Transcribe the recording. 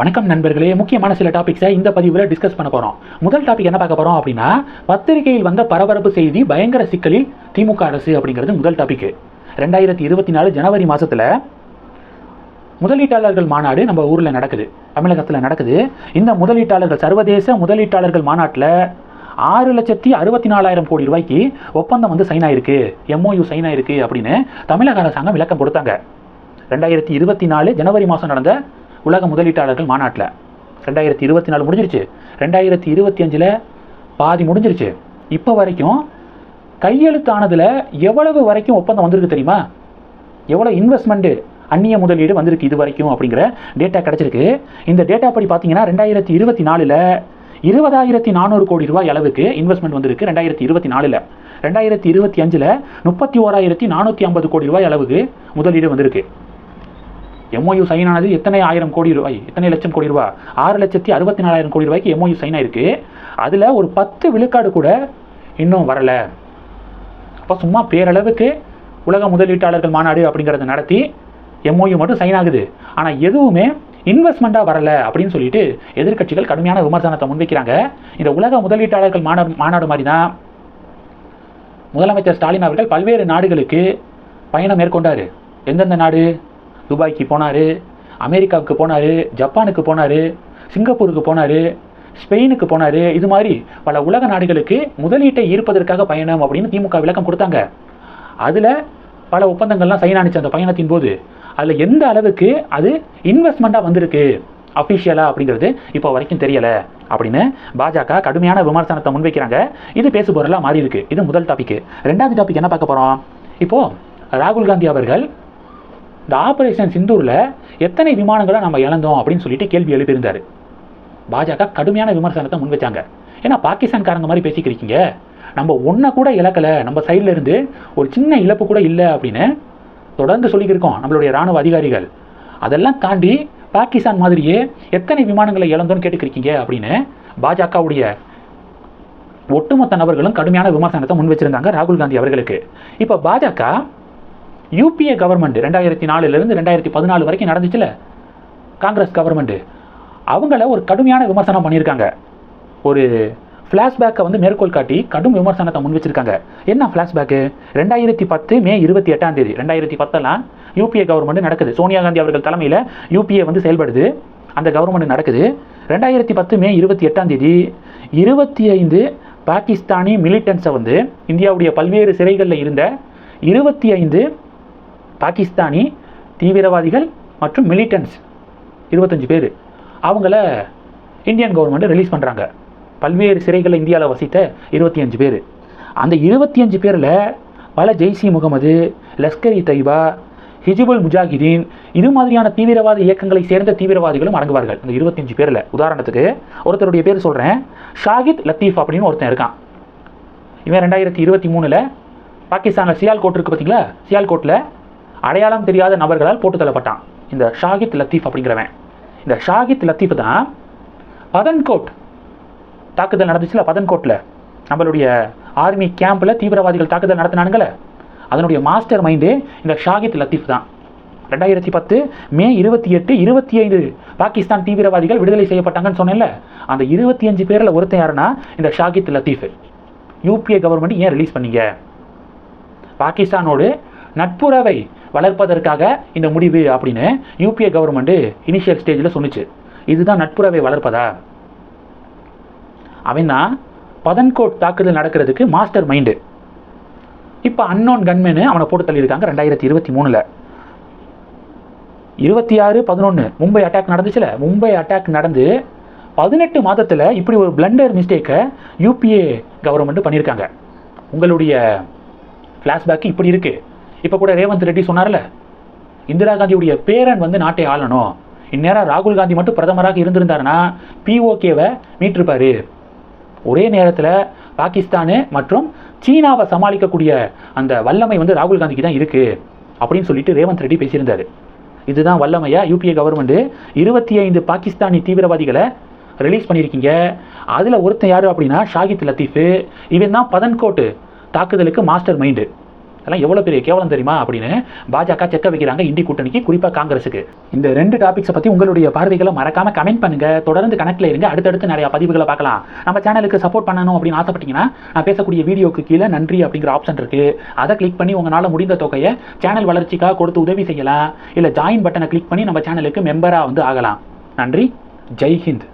வணக்கம் நண்பர்களே. முக்கியமான சில டாபிக்ஸை இந்த பதிவில் டிஸ்கஸ் பண்ண போகிறோம் முதல் டாபிக் என்ன பார்க்க போகிறோம் அப்படின்னா பத்திரிகையில் வந்த பரபரப்பு செய்தி பயங்கர சிக்கலில் திமுக அரசு அப்படிங்கிறது முதல் டாபிக் ரெண்டாயிரத்தி இருபத்தி நாலு ஜனவரி மாதத்தில் முதலீட்டாளர்கள் மாநாடு நம்ம ஊரில் நடக்குது. தமிழகத்தில் நடக்குது. இந்த முதலீட்டாளர்கள் சர்வதேச முதலீட்டாளர்கள் மாநாட்டில் ஆறு லட்சத்தி அறுபத்தி நாலாயிரம் கோடி ரூபாய்க்கு ஒப்பந்தம் வந்து சைன் ஆயிருக்கு. எம்ஓயு சைன் ஆயிருக்கு அப்படின்னு தமிழக அரசாங்கம் விளக்கம் கொடுத்தாங்க. ரெண்டாயிரத்தி இருபத்தி நாலு ஜனவரி மாதம் நடந்த உலக முதலீட்டாளர்கள் மாநாட்டில். ரெண்டாயிரத்தி இருபத்தி நாலு முடிஞ்சிருச்சு. ரெண்டாயிரத்தி இருபத்தி அஞ்சில் பாதி முடிஞ்சிருச்சு. இப்போ வரைக்கும் கையெழுத்தானதில் எவ்வளவு வரைக்கும் ஒப்பந்தம் வந்திருக்கு தெரியுமா? எவ்வளோ இன்வெஸ்ட்மெண்ட்டு அந்நிய முதலீடு வந்திருக்கு இது வரைக்கும் அப்படிங்கிற டேட்டா கிடச்சிருக்கு. இந்த டேட்டா படி பார்த்தீங்கன்னா ரெண்டாயிரத்தி இருபத்தி நாலில் இருபதாயிரத்தி நானூறு கோடி ரூபாய் அளவுக்கு இன்வெஸ்ட்மெண்ட் வந்திருக்கு ரெண்டாயிரத்தி இருபத்தி நாலில். ரெண்டாயிரத்தி இருபத்தி அஞ்சில் முப்பத்தி ஓராயிரத்தி நானூற்றி ஐம்பது கோடி ரூபாய் அளவுக்கு முதலீடு வந்திருக்கு. எம்ஓயு சைன் ஆனது எத்தனை ஆயிரம் கோடி ரூபாய்? எத்தனை லட்சம் கோடி ரூபாய் ஆறு லட்சத்தி அறுபத்தி நாலாயிரம் கோடி ரூபாய்க்கு எம்ஓயு சைன் ஆயிருக்கு. அதில் ஒரு பத்து விழுக்காடு கூட இன்னும் வரலை. அப்போ சும்மா பேரளவுக்கு உலக முதலீட்டாளர்கள் மாநாடு அப்படிங்கிறத நடத்தி எம்ஓயு மட்டும் சைன் ஆகுது. ஆனால் எதுவுமே இன்வெஸ்ட்மெண்ட்டாக வரல அப்படின்னு சொல்லிட்டு எதிர்க்கட்சிகள் கடுமையான விமர்சனத்தை முன்வைக்கிறாங்க. இந்த உலக முதலீட்டாளர்கள் மாநாடு மாநாடு மாதிரி தான் முதலமைச்சர் ஸ்டாலின் அவர்கள் பல்வேறு நாடுகளுக்கு பயணம் மேற்கொண்டார். எந்தெந்த நாடு? துபாய்க்கு போனார் அமெரிக்காவுக்கு போனார் ஜப்பானுக்கு போனார் சிங்கப்பூருக்கு போனார் ஸ்பெயினுக்கு போனார். இது மாதிரி பல உலக நாடுகளுக்கு முதலீட்டை ஈர்ப்பதற்காக பயணம் அப்படின்னு திமுக விளக்கம் கொடுத்தாங்க. அதில் பல ஒப்பந்தங்கள்லாம் சைன் ஆனிச்சு அந்த பயணத்தின் போது. அதில் எந்த அளவுக்கு அது இன்வெஸ்ட்மெண்ட்டாக வந்திருக்கு? அஃபிஷியலாக அப்படிங்கிறது இப்போ வரைக்கும் தெரியலை அப்படின்னு பாஜக கடுமையான விமர்சனத்தை முன்வைக்கிறாங்க. இது பேசுபொருளாக மாறி இருக்கு இது முதல் டாபிக் ரெண்டாவது டாபிக் என்ன பார்க்க போகிறோம் இப்போது ராகுல் காந்தி அவர்கள் இந்த ஆபரேஷன் சிந்தூரில் எத்தனை விமானங்களை நம்ம இழந்தோம் அப்படின்னு சொல்லிட்டு கேள்வி எழுப்பியிருந்தார். பாஜக கடுமையான விமர்சனத்தை முன் வச்சாங்க. ஏன்னா பாகிஸ்தான்காரங்க மாதிரி பேசிக்கிறீங்க நம்ம ஒன்றை கூட இழக்கலை. நம்ம சைடில் இருந்து ஒரு சின்ன இழப்பு கூட இல்லை அப்படின்னு தொடர்ந்து சொல்லிக்கிருக்கோம் நம்மளுடைய ராணுவ அதிகாரிகள். அதெல்லாம் தாண்டி பாகிஸ்தான் மாதிரியே எத்தனை விமானங்களை இழந்தோன்னு கேட்டுக்கிறீங்க அப்படின்னு பாஜகவுடைய ஒட்டுமொத்த நபர்களும் கடுமையான விமர்சனத்தை முன் வச்சிருந்தாங்க ராகுல் காந்தி அவர்களுக்கு. இப்போ பாஜக யூபிஏ கவர்மெண்ட் ரெண்டாயிரத்தி நாலுலேருந்து ரெண்டாயிரத்தி பதினாலு வரைக்கும் நடந்துச்சுல? காங்கிரஸ் கவர்மெண்ட்டு அவங்கள ஒரு கடுமையான விமர்சனம் பண்ணியிருக்காங்க. ஒரு ஃப்ளாஷ்பேக்கை வந்து மேற்கோள் காட்டி கடும் விமர்சனத்தை முன் வச்சிருக்காங்க என்ன ஃப்ளாஷ்பேக்கு ரெண்டாயிரத்தி பத்து மே இருபத்தி எட்டாம் தேதி ரெண்டாயிரத்தி பத்தெல்லாம் யூபிஏ கவர்மெண்ட் நடக்குது. சோனியா காந்தி அவர்கள் தலைமையில் யூபிஏ வந்து செயல்படுது. அந்த கவர்மெண்ட் நடக்குது. ரெண்டாயிரத்தி பத்து மே இருபத்தி எட்டாம் தேதி இருபத்தி ஐந்து பாகிஸ்தானி மிலிட்டன்ஸை வந்து இந்தியாவுடைய பல்வேறு சிறைகளில் இருந்த இருபத்தி ஐந்து பாகிஸ்தானி தீவிரவாதிகள் மற்றும் மிலிட்டன்ஸ் இருபத்தஞ்சு பேர். அவங்கள இந்தியன் கவர்மெண்ட் ரிலீஸ் பண்ணுறாங்க பல்வேறு சிறைகளில் இந்தியாவில் வசித்த இருபத்தி அஞ்சு பேர். அந்த இருபத்தி அஞ்சு பேரில் பல ஜெய்சி முகமது லஷ்கர் இ தைபா ஹிஜிபுல் முஜாஹிதீன் இது மாதிரியான தீவிரவாத இயக்கங்களை சேர்ந்த தீவிரவாதிகளும் அடங்குவார்கள். இந்த இருபத்தஞ்சு பேரில். உதாரணத்துக்கு ஒருத்தருடைய பேர் சொல்கிறேன் ஷாகித் லத்தீஃப் அப்படின்னு ஒருத்தன் இருக்கான். இவன் ரெண்டாயிரத்தி இருபத்தி மூணில் பாகிஸ்தானில் சியால்கோட் இருக்குது பார்த்தீங்களா சியால்கோட்டில் அடையாளம் தெரியாத நபர்களால் போட்டு தள்ளப்பட்டான் இந்த ஷாகித் லத்தீஃப் அப்படிங்கிறவன். இந்த ஷாகித் லத்தீஃப் தான் பதன்கோட் தாக்குதல் நடந்துச்சுல பதன்கோட்டில் நம்மளுடைய ஆர்மி கேம்பில் தீவிரவாதிகள் தாக்குதல் நடத்தினானுங்களே. அதனுடைய மாஸ்டர் மைண்டு இந்த ஷாகித் லத்தீஃப் தான். ரெண்டாயிரத்தி பத்து மே இருபத்தி எட்டு இருபத்தி ஐந்து பாகிஸ்தான் தீவிரவாதிகள் விடுதலை செய்யப்பட்டாங்கன்னு சொன்னேன்ல. அந்த இருபத்தி அஞ்சு பேரில் ஒருத்தன் யாருன்னா இந்த ஷாகித் லத்தீஃப் யூபிஏ கவர்மெண்ட் ஏன் ரிலீஸ் பண்ணீங்க? பாகிஸ்தானோடு நட்புறவை வளர்ப்பதற்காக இந்த முடிவு அப்படின்னு யூபிஏ கவர்மெண்ட்டு இனிஷியல் ஸ்டேஜில் சொன்னுச்சு. இதுதான் நட்புறவை வளர்ப்பதா? அவன் தான் பதன்கோட் தாக்குதல் நடக்கிறதுக்கு மாஸ்டர் மைண்டு இப்போ அன்னோன் கன்மேனு அவனை போட்டு தள்ளியிருக்காங்க ரெண்டாயிரத்தி இருபத்தி மூணில். இருபத்தி ஆறு பதினொன்று மும்பை அட்டாக் நடந்துச்சுல? மும்பை அட்டாக் நடந்து பதினெட்டு மாதத்தில் இப்படி ஒரு பிளண்டர் மிஸ்டேக்கை யூபிஏ கவர்மெண்ட் பண்ணியிருக்காங்க. உங்களுடைய ஃப்ளாஷ்பேக்கு இப்படி இருக்குது இப்போ கூட ரேவந்த் ரெட்டி சொன்னார்ல இந்திரா காந்தியுடைய பேரன் வந்து நாட்டை ஆளணும். இந்நேரம் ராகுல் காந்தி மட்டும் பிரதமராக இருந்திருந்தாருன்னா பிஓகேவை மீட்டிருப்பாரு. ஒரே நேரத்தில் பாகிஸ்தானு மற்றும் சீனாவை சமாளிக்கக்கூடிய அந்த வல்லமை வந்து ராகுல் காந்திக்கு தான் இருக்குது அப்படின்னு சொல்லிட்டு ரேவந்த் ரெட்டி பேசியிருந்தார். இதுதான் வல்லமையா யூபிஏ கவர்மெண்ட்டு இருபத்தி ஐந்து பாகிஸ்தானி தீவிரவாதிகளை ரிலீஸ் பண்ணியிருக்கீங்க. அதில் ஒருத்தன் யார் அப்படின்னா ஷாகித் லத்தீஃபு. இவன் தான் பதன்கோட்டு தாக்குதலுக்கு மாஸ்டர் மைண்டு அதெல்லாம் எவ்வளோ பெரிய கேவலம் தெரியுமா அப்படின்னு பாஜக செக்க வைக்கிறாங்க இந்தி கூட்டணிக்கு குறிப்பாக காங்கிரஸுக்கு. இந்த ரெண்டு டாபிக்ஸை பற்றி உங்களுடைய பார்வைகளை மறக்காம கமெண்ட் பண்ணுங்க. தொடர்ந்து கனெக்டில் இருங்க. அடுத்தடுத்து நிறைய பதிவுகளை பார்க்கலாம். நம்ம சேனலுக்கு சப்போர்ட் பண்ணணும் அப்படின்னு ஆசைப்பட்டீங்கன்னா நான் பேசக்கூடிய வீடியோக்கு கீழே நன்றி அப்படிங்கிற ஆப்ஷன் இருக்கு. அதை கிளிக் பண்ணி உங்களால் முடிந்த தொகையை சேனல் வளர்ச்சிக்காக கொடுத்து உதவி செய்யலாம். இல்லை ஜாயின் பட்டனை கிளிக் பண்ணி நம்ம சேனலுக்கு மெம்பராக வந்து ஆகலாம். நன்றி. ஜெய் ஹிந்த்.